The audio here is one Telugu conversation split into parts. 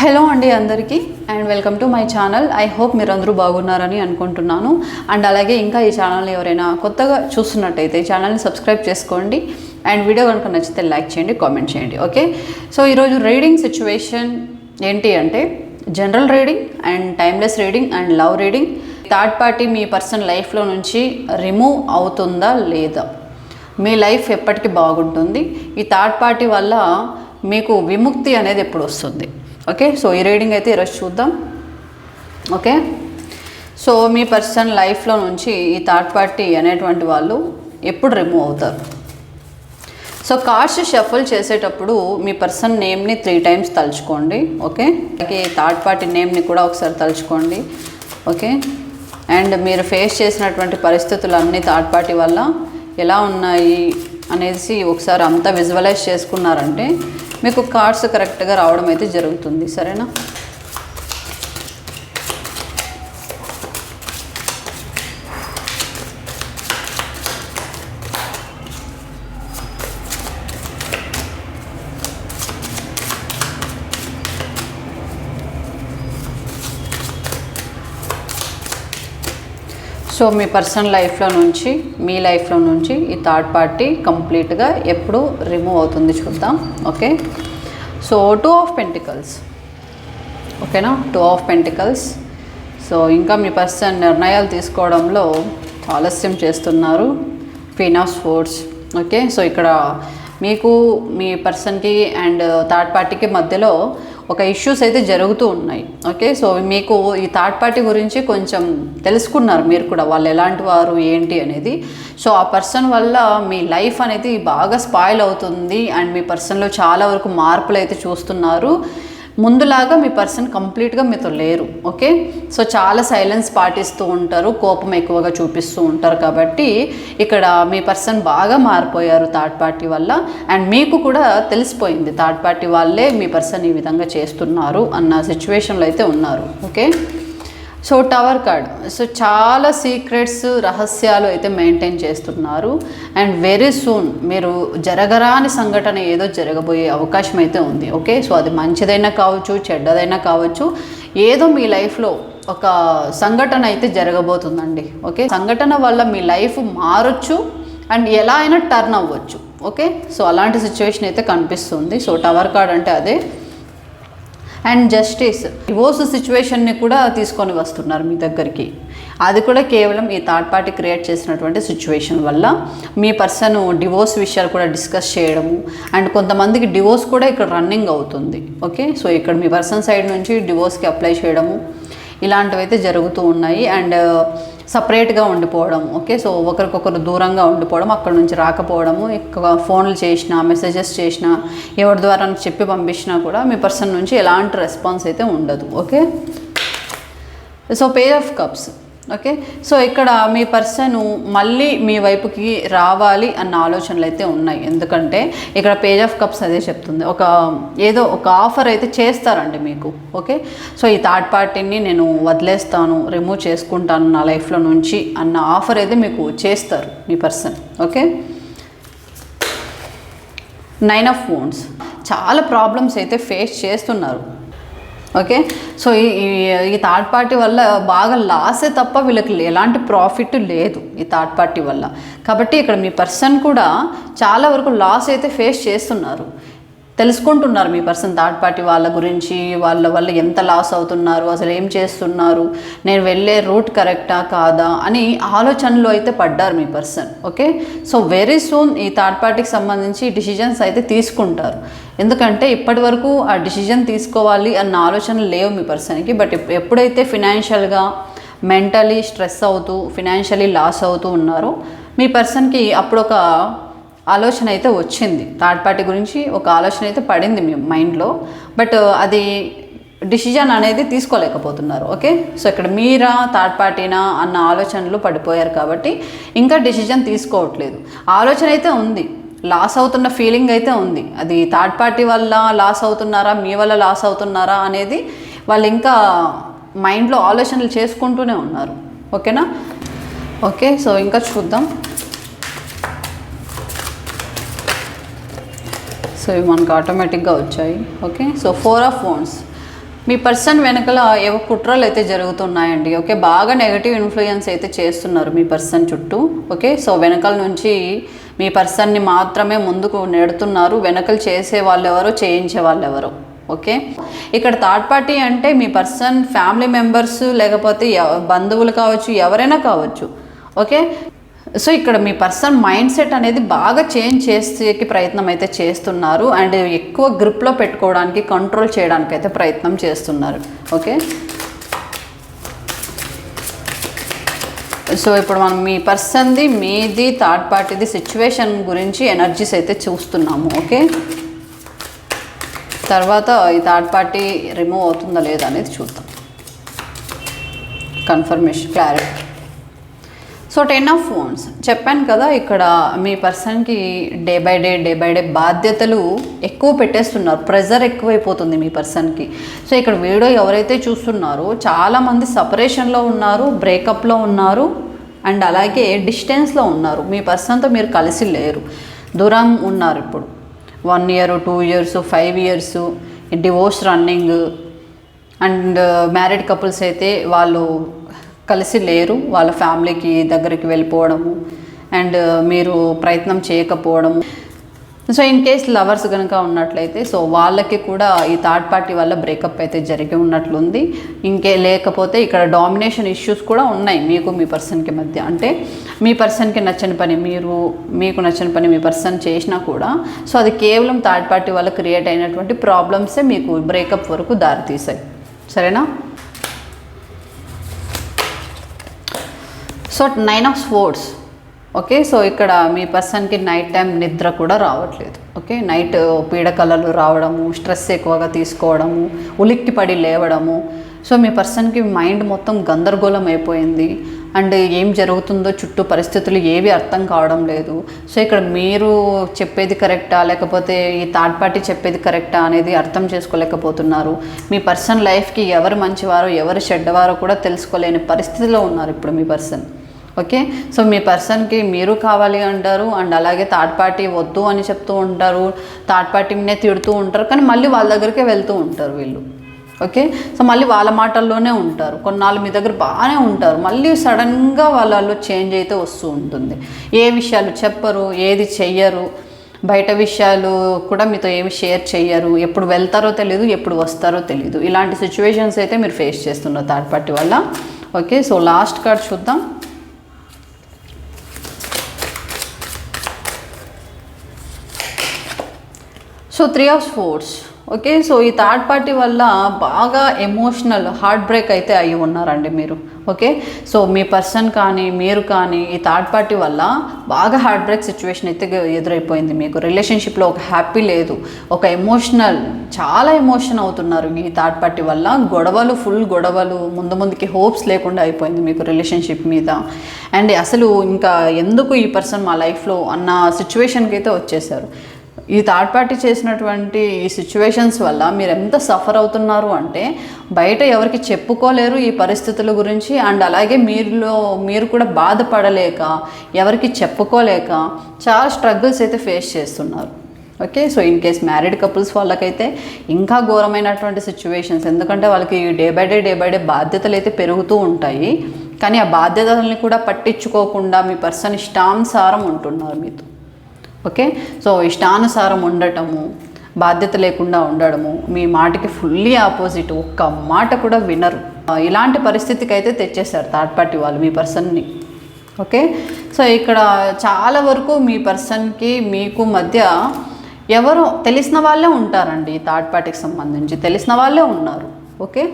హలో అండి అందరికీ and welcome to my channel. I hope మీరు అందరూ బాగున్నారని అనుకుంటున్నాను. అండ్ అలాగే ఇంకా ఈ ఛానల్ని ఎవరైనా కొత్తగా చూస్తున్నట్టయితే ఈ ఛానల్ని సబ్స్క్రైబ్ చేసుకోండి. అండ్ వీడియో కనుక నచ్చితే లైక్ చేయండి కామెంట్ చేయండి ఓకే? సో ఈరోజు రీడింగ్ సిచ్యువేషన్ ఏంటి అంటే general reading and timeless reading and love reading. Third party me person లైఫ్లో నుంచి రిమూవ్ అవుతుందా లేదా? మీ లైఫ్ ఎప్పటికీ బాగుంటుంది? ఈ థర్డ్ పార్టీ వల్ల మీకు విముక్తి అనేది ఎప్పుడు వస్తుంది? ఓకే? సో ఈ రీడింగ్ అయితే ఈరోజు చూద్దాం. ఓకే? సో మీ పర్సన్ లైఫ్లో నుంచి ఈ థర్డ్ పార్టీ అనేటువంటి వాళ్ళు ఎప్పుడు రిమూవ్ అవుతారు? సో కార్డ్స్ షఫల్ చేసేటప్పుడు మీ పర్సన్ నేమ్ని త్రీ టైమ్స్ తలుచుకోండి. ఓకే? అలాగే థర్డ్ పార్టీ నేమ్ని కూడా ఒకసారి తలుచుకోండి. ఓకే? అండ్ మీరు ఫేస్ చేసినటువంటి పరిస్థితులు అన్నీ థర్డ్ పార్టీ వల్ల ఎలా ఉన్నాయి అనేసి ఒకసారి అంతా విజువలైజ్ చేసుకున్నారంటే మీకు కార్డ్స్ కరెక్ట్గా రావడం అయితే జరుగుతుంది సరేనా? సో మీ పర్సనల్ లైఫ్లో నుంచి మీ లైఫ్లో నుంచి ఈ థర్డ్ పార్టీ కంప్లీట్గా ఎప్పుడు రిమూవ్ అవుతుంది చూద్దాం okay? So two of pentacles ఓకేనా? Two of pentacles. సో ఇంకా మీ పర్సన్ నిర్ణయాలు తీసుకోవడంలో ఆలస్యం చేస్తున్నారు. Queen of sports okay? So ఇక్కడ మీకు మీ పర్సన్కి అండ్ థర్డ్ పార్టీకి మధ్యలో ఒక ఇష్యూస్ అయితే జరుగుతూ ఉన్నాయి. ఓకే సో మీకు ఈ థర్డ్ పార్టీ గురించి కొంచెం తెలుసుకున్నారు మీరు కూడా వాళ్ళు ఎలాంటి వారు ఏంటి అనేది. సో ఆ పర్సన్ వల్ల మీ లైఫ్ అనేది బాగా స్పాయిల్ అవుతుంది. అండ్ మీ పర్సన్లో చాలా వరకు మార్పులు అయితే చూస్తున్నారు. ముందులాగా మీ పర్సన్ కంప్లీట్గా మీతో లేరు ఓకే? సో చాలా సైలెన్స్ పాటిస్తూ ఉంటారు కోపం ఎక్కువగా చూపిస్తూ ఉంటారు కాబట్టి ఇక్కడ మీ పర్సన్ బాగా మారిపోయారు థర్డ్ పార్టీ వల్ల. అండ్ మీకు కూడా తెలిసిపోయింది థర్డ్ పార్టీ వాళ్ళే మీ పర్సన్ ఈ విధంగా చేస్తున్నారు అన్న సిచ్యువేషన్లో అయితే ఉన్నారు okay? So tower card. So చాలా సీక్రెట్స్ రహస్యాలు అయితే మెయింటైన్ చేస్తున్నారు. అండ్ వెరీ సూన్ మీరు జరగరాని సంఘటన ఏదో జరగబోయే అవకాశం అయితే ఉంది ఓకే? సో అది మంచిదైనా కావచ్చు చెడ్డదైనా కావచ్చు ఏదో మీ లైఫ్లో ఒక సంఘటన అయితే జరగబోతుందండి ఓకే? సంఘటన వల్ల మీ లైఫ్ మారొచ్చు అండ్ ఎలా అయినా టర్న్ అవ్వచ్చు ఓకే? సో అలాంటి సిచ్యువేషన్ అయితే కనిపిస్తుంది. సో టవర్ కార్డ్ అంటే అదే. అండ్ జస్టిస్ డివోర్స్ సిచ్యువేషన్ని కూడా తీసుకొని వస్తున్నారు మీ దగ్గరికి. అది కూడా కేవలం ఈ థర్డ్ పార్టీ క్రియేట్ చేసినటువంటి సిచ్యువేషన్ వల్ల మీ పర్సన్ డివోర్స్ విషయాలు కూడా డిస్కస్ చేయడము అండ్ కొంతమందికి డివోర్స్ కూడా ఇక్కడ రన్నింగ్ అవుతుంది. ఓకే? సో ఇక్కడ మీ పర్సన్ సైడ్ నుంచి డివోర్స్కి అప్లై చేయడము ఇలాంటివైతే జరుగుతూ ఉన్నాయి. అండ్ సపరేట్గా ఉండిపోవడం ఓకే? సో ఒకరికొకరు దూరంగా ఉండిపోవడం అక్కడ నుంచి రాకపోవడము ఎక్కువ ఫోన్లు చేసినా మెసేజెస్ చేసినా ఎవరి ద్వారా చెప్పి పంపించినా కూడా మీ పర్సన్ నుంచి ఎలాంటి రెస్పాన్స్ అయితే ఉండదు okay? So page of cups. Okay so ఇక్కడ మీ పర్సన్ మళ్ళీ మీ వైపుకి రావాలి అన్న ఆలోచనలు అయితే ఉన్నాయి. ఎందుకంటే ఇక్కడ పేజ్ ఆఫ్ కప్స్ అదే చెప్తుంది. ఒక ఏదో ఒక ఆఫర్ అయితే చేస్తారండి మీకు. ఓకే సో ఈ థర్డ్ పార్టీని నేను వదిలేస్తాను రిమూవ్ చేసుకుంటాను నా లైఫ్లో నుంచి అన్న ఆఫర్ అయితే మీకు చేస్తారు మీ person okay nine of phones చాలా ప్రాబ్లమ్స్ అయితే ఫేస్ చేస్తున్నారు. ఓకే? సో ఈ ఈ- ఈ థర్డ్ పార్టీ వల్ల బాగా లాసే తప్ప వీళ్ళకి ఎలాంటి ప్రాఫిట్ లేదు ఈ థర్డ్ పార్టీ వల్ల. కాబట్టి ఇక్కడ మీ పర్సన్ కూడా చాలా వరకు లాస్ అయితే ఫేస్ చేస్తున్నారు. తెలుసుకుంటున్నారు మీ పర్సన్ థర్డ్ పార్టీ వాళ్ళ గురించి వాళ్ళ వల్ల ఎంత లాస్ అవుతున్నారు అసలు ఏం చేస్తున్నారు నేను వెళ్ళే రూట్ కరెక్టా కాదా అని ఆలోచనలో అయితే పడ్డారు మీ person okay? So very soon ఈ థర్డ్ పార్టీకి సంబంధించి డిసిజన్స్ అయితే తీసుకుంటారు. ఎందుకంటే ఇప్పటి వరకు ఆ డిసిజన్ తీసుకోవాలి అన్న ఆలోచన లేవు మీ పర్సన్కి. బట్ ఎప్పుడైతే ఫినాన్షియల్గా మెంటలీ స్ట్రెస్ అవుతూ ఫినాన్షియలీ లాస్ అవుతూ ఉన్నారో మీ పర్సన్కి అప్పుడు ఒక ఆలోచన అయితే వచ్చింది. థర్డ్ పార్టీ గురించి ఒక ఆలోచన అయితే పడింది మీ మైండ్లో. బట్ అది డిసిజన్ అనేది తీసుకోలేకపోతున్నారు. ఓకే? సో ఇక్కడ మీరా థర్డ్ పార్టీనా అన్న ఆలోచనలు పడిపోయారు కాబట్టి ఇంకా డిసిజన్ తీసుకోవట్లేదు. ఆలోచన అయితే ఉంది. లాస్ అవుతున్న ఫీలింగ్ అయితే ఉంది. అది థర్డ్ పార్టీ వల్ల లాస్ అవుతున్నారా మీ వల్ల లాస్ అవుతున్నారా అనేది వాళ్ళు ఇంకా మైండ్లో ఆలోచనలు చేసుకుంటూనే ఉన్నారు. ఓకేనా ఓకే సో ఇంకా చూద్దాం. సో ఇవి మనకు ఆటోమేటిక్గా వచ్చాయి. Okay so four of phones me person వెనకల ఏవో కుట్రలు అయితే జరుగుతున్నాయండి. ఓకే బాగా నెగటివ్ ఇన్ఫ్లుయెన్స్ అయితే చేస్తున్నారు మీ పర్సన్ చుట్టూ. ఓకే సో వెనకాల నుంచి మీ పర్సన్ని మాత్రమే ముందుకు నెడుతున్నారు. వెనకలు చేసే వాళ్ళు ఎవరో చేయించే వాళ్ళు ఎవరో ఓకే? ఇక్కడ థర్డ్ పార్టీ అంటే మీ పర్సన్ ఫ్యామిలీ మెంబర్స్ లేకపోతే ఎవ- బంధువులు కావచ్చు ఎవరైనా కావచ్చు. ఓకే? సో ఇక్కడ మీ పర్సన్ మైండ్ సెట్ అనేది బాగా చేంజ్ చేసేకి ప్రయత్నం అయితే చేస్తున్నారు. అండ్ ఎక్కువ గ్రిప్లో పెట్టుకోవడానికి కంట్రోల్ చేయడానికి అయితే ప్రయత్నం చేస్తున్నారు. ఓకే? సో ఇప్పుడు మనం మీ పర్సన్ది మీది థర్డ్ పార్టీది సిచ్యువేషన్ గురించి ఎనర్జీస్ అయితే చూస్తున్నాము ఓకే? తర్వాత ఈ థర్డ్ పార్టీ రిమూవ్ అవుతుందా లేదా అనేది చూద్దాం. Confirmation clarity. So ten of phones చెప్పాను కదా ఇక్కడ మీ పర్సన్కి day by day day by day బాధ్యతలు ఎక్కువ పెట్టేస్తున్నారు. ప్రెజర్ ఎక్కువైపోతుంది మీ పర్సన్కి. సో ఇక్కడ వీడియో ఎవరైతే చూస్తున్నారో చాలామంది సపరేషన్లో ఉన్నారు బ్రేకప్లో ఉన్నారు అండ్ అలాగే డిస్టెన్స్లో ఉన్నారు. మీ పర్సన్తో మీరు కలిసి లేరు. దూరం ఉన్నారు ఇప్పుడు. One year two years five years divorce running and married couples అయితే వాళ్ళు కలిసి లేరు వాళ్ళ ఫ్యామిలీకి దగ్గరికి వెళ్ళిపోవడము అండ్ మీరు ప్రయత్నం చేయకపోవడము. సో ఇన్ కేస్ లవర్స్ కనుక ఉన్నట్లయితే సో వాళ్ళకి కూడా ఈ థర్డ్ పార్టీ వల్ల బ్రేకప్ అయితే జరిగి ఉన్నట్లుంది. ఇంకే లేకపోతే ఇక్కడ డామినేషన్ ఇష్యూస్ కూడా ఉన్నాయి మీకు మీ పర్సన్కి మధ్య. అంటే మీ పర్సన్కి నచ్చని పని మీరు మీకు నచ్చని పని మీ పర్సన్ చేసినా కూడా సో అది కేవలం థర్డ్ పార్టీ వల్ల క్రియేట్ అయినటువంటి ప్రాబ్లమ్సే మీకు బ్రేకప్ వరకు దారితీసాయి సరేనా? So nine of sports okay so ఇక్కడ మీ పర్సన్కి నైట్ టైం నిద్ర కూడా రావట్లేదు ఓకే నైట్ పీడకలలు రావడము స్ట్రెస్ ఎక్కువగా తీసుకోవడము ఉలిక్కి పడి లేవడము సో మీ పర్సన్కి మైండ్ మొత్తం గందరగోళం అయిపోయింది అండ్ ఏం జరుగుతుందో చుట్టూ పరిస్థితులు ఏవి అర్థం కావడం లేదు సో ఇక్కడ మీరు చెప్పేది కరెక్టా లేకపోతే ఈ థర్డ్ పార్టీ చెప్పేది కరెక్టా అనేది అర్థం చేసుకోలేకపోతున్నారు మీ పర్సన్ లైఫ్కి ఎవరు మంచివారో ఎవరు చెడ్డవారో కూడా తెలుసుకోలేని పరిస్థితిలో ఉన్నారు ఇప్పుడు మీ పర్సన్ ఓకే? సో మీ పర్సన్కి మీరు కావాలి అంటారు అండ్ అలాగే థర్డ్ పార్టీ వద్దు అని చెప్తూ ఉంటారు థర్డ్ పార్టీనే తిడుతూ ఉంటారు కానీ మళ్ళీ వాళ్ళ దగ్గరికే వెళ్తూ ఉంటారు వీళ్ళు. ఓకే? సో మళ్ళీ వాళ్ళ మాటల్లోనే ఉంటారు. కొన్నాళ్ళు మీ దగ్గర బాగానే ఉంటారు. మళ్ళీ సడన్గా వాళ్ళలో చేంజ్ అయితే వస్తూ ఉంటుంది. ఏ విషయాలు చెప్పరు ఏది చెయ్యరు బయట విషయాలు కూడా మీతో ఏమి షేర్ చేయరు ఎప్పుడు వెళ్తారో తెలియదు ఎప్పుడు వస్తారో తెలియదు ఇలాంటి సిచ్యువేషన్స్ అయితే మీరు ఫేస్ చేస్తున్నారు థర్డ్ పార్టీ వల్ల. ఓకే? సో లాస్ట్ కార్డ్ చూద్దాం. So three of sports okay so ఈ థర్డ్ పార్టీ వల్ల బాగా ఎమోషనల్ హార్ట్ బ్రేక్ అయితే అయ్యి ఉన్నారండి మీరు. ఓకే సో మీ పర్సన్ కానీ మీరు కానీ ఈ థర్డ్ పార్టీ వల్ల బాగా హార్ట్ బ్రేక్ సిచ్యువేషన్ అయితే ఎదురైపోయింది మీకు. రిలేషన్షిప్లో ఒక హ్యాపీ లేదు. ఒక ఎమోషనల్ చాలా ఎమోషన్ అవుతున్నారు ఈ థర్డ్ పార్టీ వల్ల. గొడవలు ఫుల్ గొడవలు ముందు ముందుకి హోప్స్ లేకుండా అయిపోయింది మీకు రిలేషన్షిప్ మీద. అండ్ అసలు ఇంకా ఎందుకు ఈ పర్సన్ మా లైఫ్లో అన్న సిచ్యువేషన్కి అయితే వచ్చేసారు. ఈ థర్డ్ పార్టీ చేసినటువంటి ఈ సిచ్యువేషన్స్ వల్ల మీరు ఎంత సఫర్ అవుతున్నారు అంటే బయట ఎవరికి చెప్పుకోలేరు ఈ పరిస్థితుల గురించి అండ్ అలాగే మీరులో మీరు కూడా బాధపడలేక ఎవరికి చెప్పుకోలేక చాలా స్ట్రగుల్స్ అయితే ఫేస్ చేస్తున్నారు. Okay so in case married couples వాళ్ళకైతే ఇంకా ఘోరమైనటువంటి సిచ్యువేషన్స్ ఎందుకంటే వాళ్ళకి day by day day by day బాధ్యతలు అయితే పెరుగుతూ ఉంటాయి. కానీ ఆ బాధ్యతల్ని కూడా పట్టించుకోకుండా మీ పర్సన్ ఇష్టానుసారం ఉంటున్నారు మీతో. ఓకే? సో ఇష్టానుసారం ఉండటము బాధ్యత లేకుండా ఉండడము మీ మాటకి ఫుల్లీ ఆపోజిట్ ఒక్క మాట కూడా వినరు. ఇలాంటి పరిస్థితికి అయితే తెచ్చేశారు థర్డ్ పార్టీ వాళ్ళు మీ పర్సన్ని ఓకే? సో ఇక్కడ చాలా వరకు మీ పర్సన్కి మీకు మధ్య ఎవరో తెలిసిన వాళ్ళే ఉంటారండి థర్డ్ పార్టీకి సంబంధించి. తెలిసిన వాళ్ళే ఉన్నారు. Okay?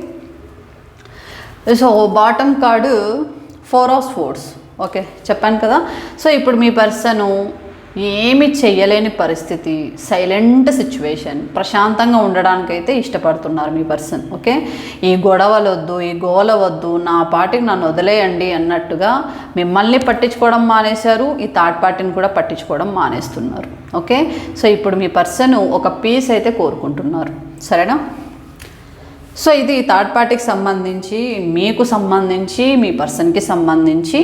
So bottom card four of forces okay? చెప్పాను కదా? సో ఇప్పుడు మీ పర్సను ఏమి చేయలేని పరిస్థితి సైలెంట్ సిచ్యువేషన్. ప్రశాంతంగా ఉండడానికైతే ఇష్టపడుతున్నారు మీ పర్సన్ ఓకే? ఈ గొడవలు వద్దు ఈ గోల వద్దు నా పాటికి నన్ను వదిలేయండి అన్నట్టుగా మిమ్మల్ని పట్టించుకోవడం మానేశారు ఈ థర్డ్ పార్టీని కూడా పట్టించుకోవడం మానేస్తున్నారు ఓకే? సో ఇప్పుడు మీ పర్సన్ ఒక పీస్ అయితే కోరుకుంటున్నారు సరేనా? సో ఇది థర్డ్ పార్టీకి సంబంధించి మీకు సంబంధించి మీ పర్సన్కి సంబంధించి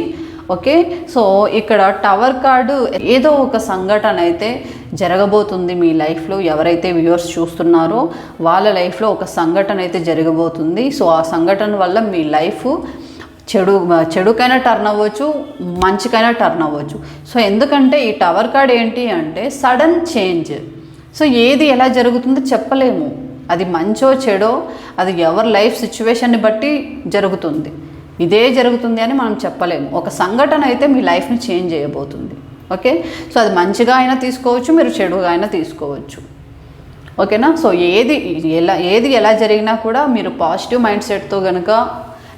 ఓకే? సో ఇక్కడ టవర్ కార్డు ఏదో ఒక సంఘటన అయితే జరగబోతుంది మీ లైఫ్లో. ఎవరైతే వ్యూవర్స్ చూస్తున్నారో వాళ్ళ లైఫ్లో ఒక సంఘటన అయితే జరగబోతుంది. సో ఆ సంఘటన వల్ల మీ లైఫ్ చెడు చెడుకైనా టర్న్ అవ్వచ్చు మంచికైనా టర్న్ అవ్వచ్చు. సో ఎందుకంటే ఈ టవర్ కార్డ్ ఏంటి అంటే సడన్ చేంజ్. సో ఏది ఎలా జరుగుతుందో చెప్పలేము. అది మంచో చెడో అది ఎవరి లైఫ్ సిచ్యువేషన్ని బట్టి జరుగుతుంది. ఇదే జరుగుతుంది అని మనం చెప్పలేము. ఒక సంఘటన అయితే మీ లైఫ్ని చేంజ్ చేయబోతుంది. ఓకే? సో అది మంచిగా అయినా తీసుకోవచ్చు మీరు చెడుగా అయినా తీసుకోవచ్చు. ఓకేనా? సో ఏది ఎలా ఏది ఎలా జరిగినా కూడా మీరు పాజిటివ్ మైండ్ సెట్తో కనుక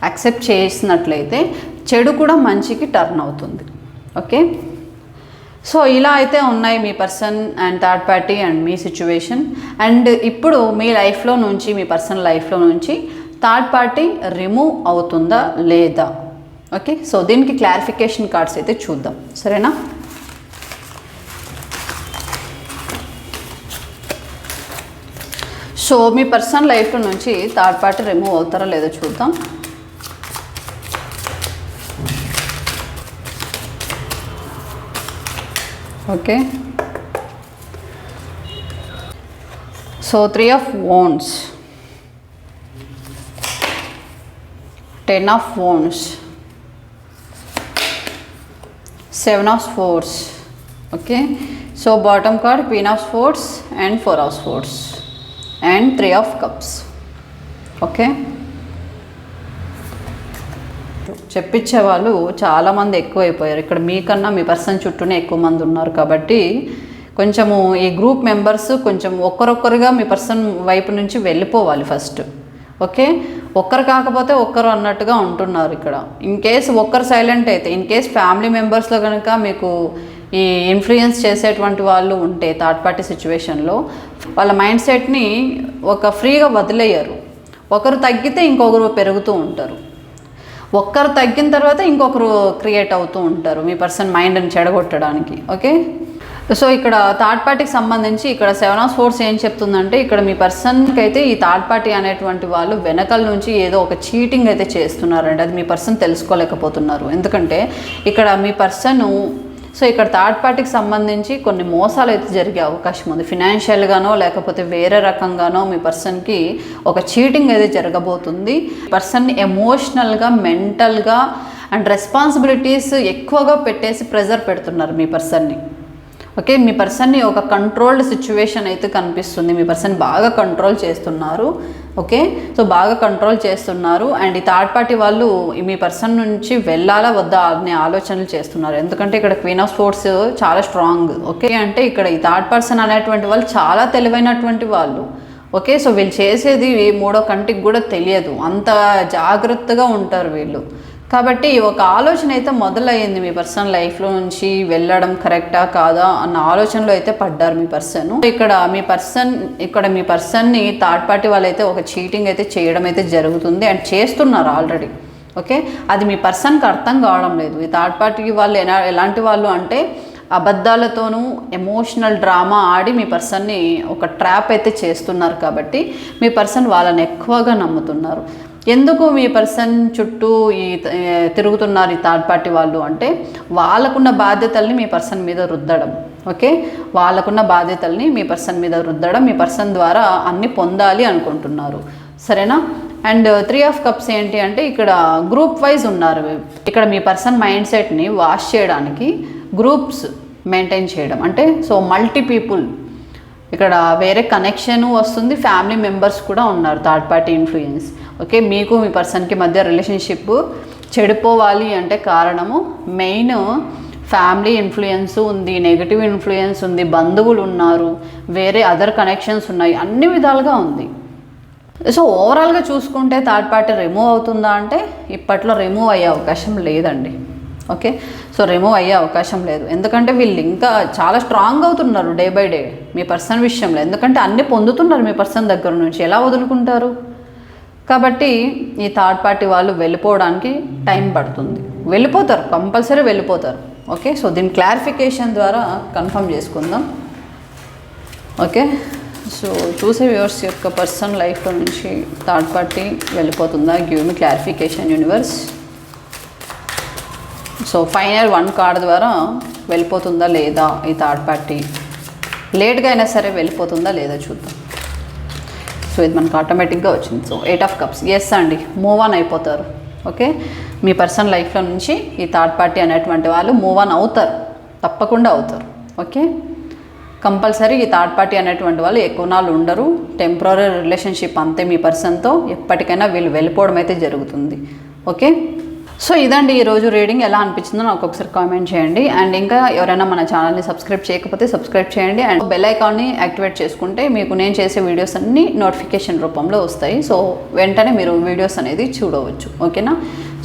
యాక్సెప్ట్ చేసినట్లయితే చెడు కూడా మంచికి టర్న్ అవుతుంది. ఓకే? సో ఇలా అయితే ఉన్నాయి మీ person and third party and me situation. And ఇప్పుడు మీ లైఫ్లో నుంచి మీ పర్సన్ లైఫ్లో నుంచి థర్డ్ పార్టీ రిమూవ్ అవుతుందా లేదా? ఓకే సో దీనికి క్లారిఫికేషన్ కార్డ్స్ అయితే చూద్దాం. సరేనా? సో మీ పర్సనల్ లైఫ్ నుంచి థర్డ్ పార్టీ రిమూవ్ అవుతారా లేదో చూద్దాం. Okay so three of ones ten of phones seven of forces okay so bottom card queen of forces and four of forces and three of cups okay చెప్పించే వాళ్ళు చాలామంది ఎక్కువైపోయారు. ఇక్కడ మీకన్నా మీ పర్సన్ చుట్టూనే ఎక్కువ మంది ఉన్నారు కాబట్టి కొంచెము ఈ గ్రూప్ మెంబర్స్ కొంచెం ఒక్కరొక్కరుగా మీ పర్సన్ వైపు నుంచి వెళ్ళిపోవాలి ఫస్ట్. ఓకే? ఒక్కరు కాకపోతే ఒక్కరు అన్నట్టుగా ఉంటున్నారు ఇక్కడ. ఇన్ కేస్ ఒక్కరు సైలెంట్ అయితే ఇన్ కేస్ ఫ్యామిలీ మెంబర్స్లో కనుక మీకు ఈ ఇన్ఫ్లుయెన్స్ చేసేటువంటి వాళ్ళు ఉంటే థర్డ్ పార్టీ సిచ్యువేషన్లో వాళ్ళ మైండ్ సెట్ని ఒక ఫ్రీగా వదిలేయరు. ఒకరు తగ్గితే ఇంకొకరు పెరుగుతూ ఉంటారు. ఒక్కరు తగ్గిన తర్వాత ఇంకొకరు క్రియేట్ అవుతూ ఉంటారు. మీ పర్సన్ మైండ్ని చెడగొట్టడానికి. ఓకే? సో ఇక్కడ థర్డ్ పార్టీకి సంబంధించి ఇక్కడ సెవెన్ ఆఫ్ ఫోర్స్ ఏం చెప్తుందంటే ఇక్కడ మీ పర్సన్కి అయితే ఈ థర్డ్ పార్టీ అనేటువంటి వాళ్ళు వెనకల నుంచి ఏదో ఒక చీటింగ్ అయితే చేస్తున్నారండి. అది మీ పర్సన్ తెలుసుకోలేకపోతున్నారు. ఎందుకంటే ఇక్కడ మీ పర్సన్ సో ఇక్కడ థర్డ్ పార్టీకి సంబంధించి కొన్ని మోసాలు అయితే జరిగే అవకాశం ఉంది. ఫినాన్షియల్గానో లేకపోతే వేరే రకంగానో మీ పర్సన్కి ఒక చీటింగ్ అయితే జరగబోతుంది. పర్సన్ని ఎమోషనల్గా మెంటల్గా అండ్ రెస్పాన్సిబిలిటీస్ ఎక్కువగా పెట్టేసి ప్రెజర్ పెడుతున్నారు మీ పర్సన్ని ఓకే మీ పర్సన్ని ఒక కంట్రోల్డ్ సిచ్యువేషన్ అయితే కనిపిస్తుంది. మీ పర్సన్ బాగా కంట్రోల్ చేస్తున్నారు. ఓకే సో బాగా కంట్రోల్ చేస్తున్నారు. అండ్ ఈ థర్డ్ పార్టీ వాళ్ళు మీ పర్సన్ నుంచి వెళ్ళాలా వద్దా అనే ఆలోచనలు చేస్తున్నారు. ఎందుకంటే ఇక్కడ క్వీన్ ఆఫ్ స్పోర్ట్స్ చాలా స్ట్రాంగ్ ఓకే అంటే ఇక్కడ ఈ థర్డ్ పర్సన్ అనేటువంటి వాళ్ళు చాలా తెలివైనటువంటి వాళ్ళు. ఓకే సో వీళ్ళు చేసేది మూడో కంటికి కూడా తెలియదు. అంత జాగ్రత్తగా ఉంటారు వీళ్ళు. కాబట్టి ఒక ఆలోచన అయితే మొదలయ్యింది మీ పర్సన్ లైఫ్లో నుంచి వెళ్ళడం కరెక్టా కాదా అన్న ఆలోచనలో అయితే పడ్డారు మీ పర్సన్. ఇక్కడ మీ పర్సన్ ఇక్కడ మీ పర్సన్ని థర్డ్ పార్టీ వాళ్ళైతే ఒక చీటింగ్ అయితే చేయడం అయితే జరుగుతుంది అండ్ చేస్తున్నారు ఆల్రెడీ. ఓకే? అది మీ పర్సన్కి అర్థం కావడం లేదు. ఈ థర్డ్ పార్టీ వాళ్ళు ఎలా ఎలాంటి వాళ్ళు అంటే అబద్ధాలతోనూ ఎమోషనల్ డ్రామా ఆడి మీ పర్సన్ని ఒక ట్రాప్ అయితే చేస్తున్నారు కాబట్టి మీ పర్సన్ వాళ్ళని ఎక్కువగా నమ్ముతున్నారు. ఎందుకు మీ పర్సన్ చుట్టూ ఈ తిరుగుతున్నారు ఈ థర్డ్ పార్టీ వాళ్ళు అంటే వాళ్ళకున్న బాధ్యతల్ని మీ పర్సన్ మీద రుద్దడం ఓకే? వాళ్ళకున్న బాధ్యతల్ని మీ పర్సన్ మీద రుద్దడం మీ పర్సన్ ద్వారా అన్ని పొందాలి అనుకుంటున్నారు. సరేనా? అండ్ త్రీ ఆఫ్ కప్స్ ఏంటి అంటే ఇక్కడ గ్రూప్ వైజ్ ఉన్నారు. ఇక్కడ మీ పర్సన్ మైండ్ సెట్ని వాష్ చేయడానికి గ్రూప్స్ మెయింటైన్ చేయడం. అంటే సో మల్టీ పీపుల్ ఇక్కడ వేరే కనెక్షన్ వస్తుంది ఫ్యామిలీ మెంబర్స్ కూడా ఉన్నారు థర్డ్ పార్టీ ఇన్ఫ్లుయెన్స్ ఓకే మీకు మీ పర్సన్కి మధ్య రిలేషన్షిప్ చెడిపోవాలి అంటే కారణము మెయిన్ ఫ్యామిలీ ఇన్ఫ్లుయెన్స్ ఉంది నెగిటివ్ ఇన్ఫ్లుయెన్స్ ఉంది బంధువులు ఉన్నారు వేరే అదర్ కనెక్షన్స్ ఉన్నాయి అన్ని విధాలుగా ఉంది. సో ఓవరాల్గా చూసుకుంటే థర్డ్ పార్టీ రిమూవ్ అవుతుందా అంటే ఇప్పట్లో రిమూవ్ అయ్యే అవకాశం లేదండి. ఓకే సో రిమూవ్ అయ్యే అవకాశం లేదు. ఎందుకంటే వీళ్ళు ఇంకా చాలా స్ట్రాంగ్ అవుతున్నారు డే బై డే మీ పర్సన్ విషయంలో. ఎందుకంటే అన్ని పొందుతున్నారు మీ పర్సన్ దగ్గర నుంచి. ఎలా వదులుకుంటారు? కాబట్టి ఈ థర్డ్ పార్టీ వాళ్ళు వెళ్ళిపోవడానికి టైం పడుతుంది. వెళ్ళిపోతారు కంపల్సరీ వెళ్ళిపోతారు. ఓకే సో దీని క్లారిఫికేషన్ ద్వారా కన్ఫర్మ్ చేసుకుందాం. ఓకే సో చూసే వ్యూవర్స్ యొక్క పర్సన్ లైఫ్లో నుంచి third party వెళ్ళిపోతుందా? Give me clarification universe so final one card ద్వారా వెళ్ళిపోతుందా లేదా ఈ థర్డ్ పార్టీ లేట్గా అయినా సరే వెళ్ళిపోతుందా లేదా చూద్దాం. సో ఇది మనకు ఆటోమేటిక్గా వచ్చింది. So eight of cups yes అండి. మూవ్ ఆన్ అయిపోతారు. ఓకే మీ పర్సనల్ లైఫ్లో నుంచి ఈ థర్డ్ పార్టీ అనేటువంటి వాళ్ళు మూవ్ ఆన్ అవుతారు. తప్పకుండా అవుతారు. ఓకే కంపల్సరీ ఈ థర్డ్ పార్టీ అనేటువంటి వాళ్ళు ఎక్కువ నాళ్ళు ఉండరు. టెంపరీ రిలేషన్షిప్ అంతే మీ పర్సన్తో ఎప్పటికైనా వీళ్ళు వెళ్ళిపోవడం అయితే జరుగుతుంది. ఓకే సో ఇదండి ఈరోజు రీడింగ్ ఎలా అనిపించిందో నాకు ఒకసారి కామెంట్ చేయండి. అండ్ ఇంకా ఎవరైనా మన ఛానల్ని సబ్స్క్రైబ్ చేయకపోతే సబ్స్క్రైబ్ చేయండి. అండ్ బెల్ ఐకాన్ని యాక్టివేట్ చేసుకుంటే మీకు నేను చేసే వీడియోస్ అన్నీ నోటిఫికేషన్ రూపంలో వస్తాయి. సో వెంటనే మీరు వీడియోస్ అనేది చూడవచ్చు. ఓకేనా?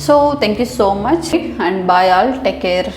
So thank you so much. And bye all. Take care.